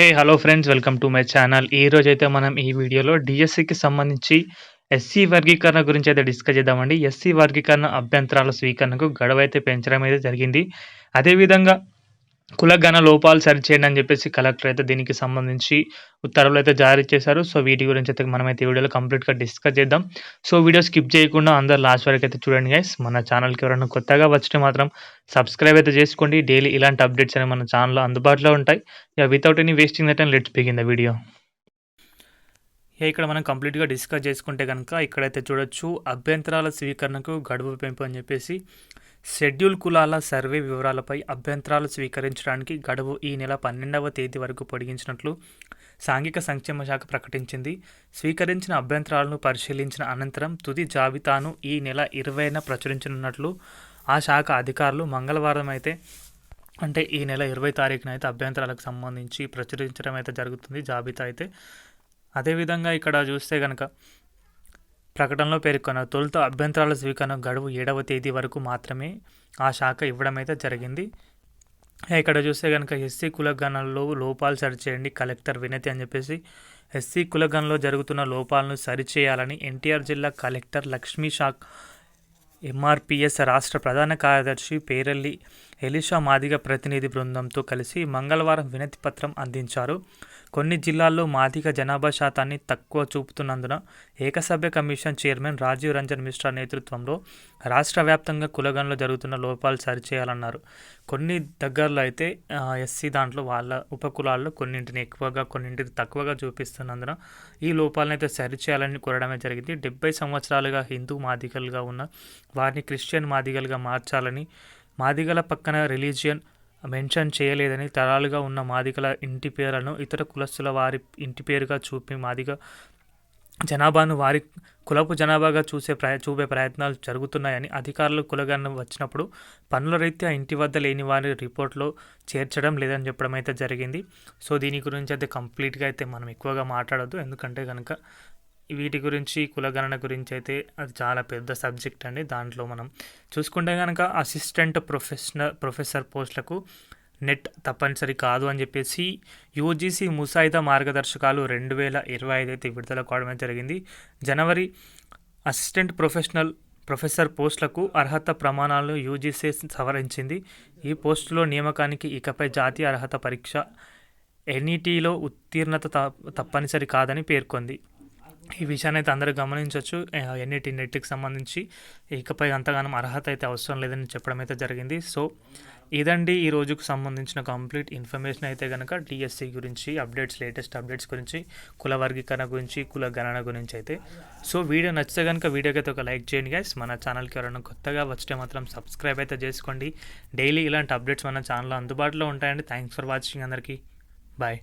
Hey hello friends welcome to my channel ఈ రోజు అయితే మనం ఈ వీడియోలో డిఎస్సికి సంబంధించి ఎస్సీ వర్గీకరణ గురించి అయితే డిస్కస్ చేద్దామండి. ఎస్సీ వర్గీకరణ అభ్యంతరాల స్వీకరణకు గడువు అయితే పెంచడం అయితే జరిగింది. అదేవిధంగా కులగణ లోపాలు సరిచేయండి అని చెప్పేసి కలెక్టర్ అయితే దీనికి సంబంధించి ఉత్తర్వులు అయితే జారీ చేశారు. సో వీటి గురించి అయితే మనమైతే వీడియోలో కంప్లీట్గా డిస్కస్ చేద్దాం. సో వీడియో స్కిప్ చేయకుండా అందరు లాస్ట్ వరకు అయితే చూడండి గైస్ మన ఛానల్కి ఎవరైనా కొత్తగా వచ్చితే మాత్రం సబ్స్క్రైబ్ అయితే చేసుకోండి. డైలీ ఇలాంటి అప్డేట్స్ అనేవి మన ఛానల్లో అందుబాటులో ఉంటాయి. ఇక without any wasting that and let's begin the video ఇక్కడ మనం కంప్లీట్గా డిస్కస్ చేసుకుంటే కనుక ఇక్కడైతే చూడొచ్చు. అభ్యంతరాల స్వీకరణకు గడువు పెంపు అని చెప్పేసి షెడ్యూల్ కులాల సర్వే వివరాలపై అభ్యంతరాలు స్వీకరించడానికి గడువు ఈ నెల పన్నెండవ తేదీ వరకు పొడిగించినట్లు సాంఘిక సంక్షేమ శాఖ ప్రకటించింది. స్వీకరించిన అభ్యంతరాలను పరిశీలించిన అనంతరం తుది జాబితాను ఈ నెల ఇరవైన ప్రచురించనున్నట్లు ఆ శాఖ అధికారులు మంగళవారం అయితే అంటే ఈ నెల ఇరవై తారీఖున అయితే అభ్యంతరాలకు సంబంధించి ప్రచురించడం అయితే జరుగుతుంది జాబితా అయితే. అదేవిధంగా ఇక్కడ చూస్తే కనుక ప్రకటనలో పేర్కొన్న తొలుత అభ్యంతరాల స్వీకరణ గడువు ఏడవ తేదీ వరకు మాత్రమే ఆ శాఖ ఇవ్వడమైతే జరిగింది. ఇక్కడ చూస్తే కనుక ఎస్సీ కులగణంలో లోపాలు సరిచేయండి కలెక్టర్ వినతి అని చెప్పేసి ఎస్సీ కులగణలో జరుగుతున్న లోపాలను సరిచేయాలని ఎన్టీఆర్ జిల్లా కలెక్టర్ లక్ష్మీ షాక్ ఎంఆర్పిఎస్ రాష్ట్ర ప్రధాన కార్యదర్శి పేరెల్లి ఎలిషా మాదిగ ప్రతినిధి బృందంతో కలిసి మంగళవారం వినతి పత్రం అందించారు. కొన్ని జిల్లాల్లో మాదిగ జనాభా శాతాన్ని తక్కువ చూపుతున్నందున ఏకసభ్య కమిషన్ చైర్మన్ రాజీవ్ రంజన్ మిశ్రా నేతృత్వంలో రాష్ట్ర వ్యాప్తంగా కులగణలో జరుగుతున్న లోపాలు సరిచేయాలన్నారు. కొన్ని దగ్గరలో అయితే ఎస్సీ దాంట్లో వాళ్ళ ఉపకులాల్లో కొన్నింటిని ఎక్కువగా కొన్నింటిని తక్కువగా చూపిస్తున్నందున ఈ లోపాలను అయితే సరిచేయాలని కోరడమే జరిగింది. డెబ్బై సంవత్సరాలుగా హిందూ మాదిగలుగా ఉన్న వారిని క్రిస్టియన్ మాదిగలుగా మార్చాలని మాదిగల పక్కన రిలీజియన్ మెన్షన్ చేయలేదని తరాలుగా ఉన్న మాదిగల ఇంటి పేర్లను ఇతర కులస్తుల వారి ఇంటి పేరుగా చూపి మాదిగ జనాభాను వారి కులపు జనాభాగా చూసే ప్రయ చూపే ప్రయత్నాలు జరుగుతున్నాయని అధికారులు కులగన్న వచ్చినప్పుడు పనుల రీత్యా ఇంటి వద్ద లేని వారి రిపోర్ట్లో చేర్చడం లేదని చెప్పడం అయితే జరిగింది. సో దీని గురించి అయితే కంప్లీట్గా అయితే మనం ఎక్కువగా మాట్లాడద్దు. ఎందుకంటే కనుక వీటి గురించి కులగణన గురించి అయితే అది చాలా పెద్ద సబ్జెక్ట్ అండి. దాంట్లో మనం చూసుకుంటే కనుక అసిస్టెంట్ ప్రొఫెషనల్ ప్రొఫెసర్ పోస్టులకు నెట్ తప్పనిసరి కాదు అని చెప్పేసి యూజీసీ ముసాయిదా మార్గదర్శకాలు రెండు వేల ఇరవై ఐదు అయితే విడుదల కావడమే జరిగింది. జనవరి అసిస్టెంట్ ప్రొఫెషనల్ ప్రొఫెసర్ పోస్టులకు అర్హత ప్రమాణాలను యూజీసీ సవరించింది. ఈ పోస్టులో నియామకానికి ఇకపై జాతీయ అర్హత పరీక్ష ఎన్ఈటీలో ఉత్తీర్ణత తప్పనిసరి కాదని పేర్కొంది. ఈ విషయాన్ని అయితే అందరూ గమనించవచ్చు ఎన్ఈటి నెట్కి సంబంధించి ఇకపై అంతగానం అర్హత అయితే అవసరం లేదని చెప్పడం అయితే జరిగింది. సో ఇదండి ఈ రోజుకు సంబంధించిన కంప్లీట్ ఇన్ఫర్మేషన్ అయితే కనుక డిఎస్సి గురించి అప్డేట్స్ లేటెస్ట్ అప్డేట్స్ గురించి కుల వర్గీకరణ గురించి కుల గణన గురించి అయితే. సో వీడియో నచ్చితే కనుక వీడియోకి అయితే ఒక లైక్ చేయండి గైస్ మన ఛానల్కి ఎవరైనా కొత్తగా వచ్చితే మాత్రం సబ్స్క్రైబ్ అయితే చేసుకోండి. డైలీ ఇలాంటి అప్డేట్స్ మన ఛానల్లో అందుబాటులో ఉంటాయండి. థ్యాంక్స్ ఫర్ వాచింగ్ అందరికీ. బాయ్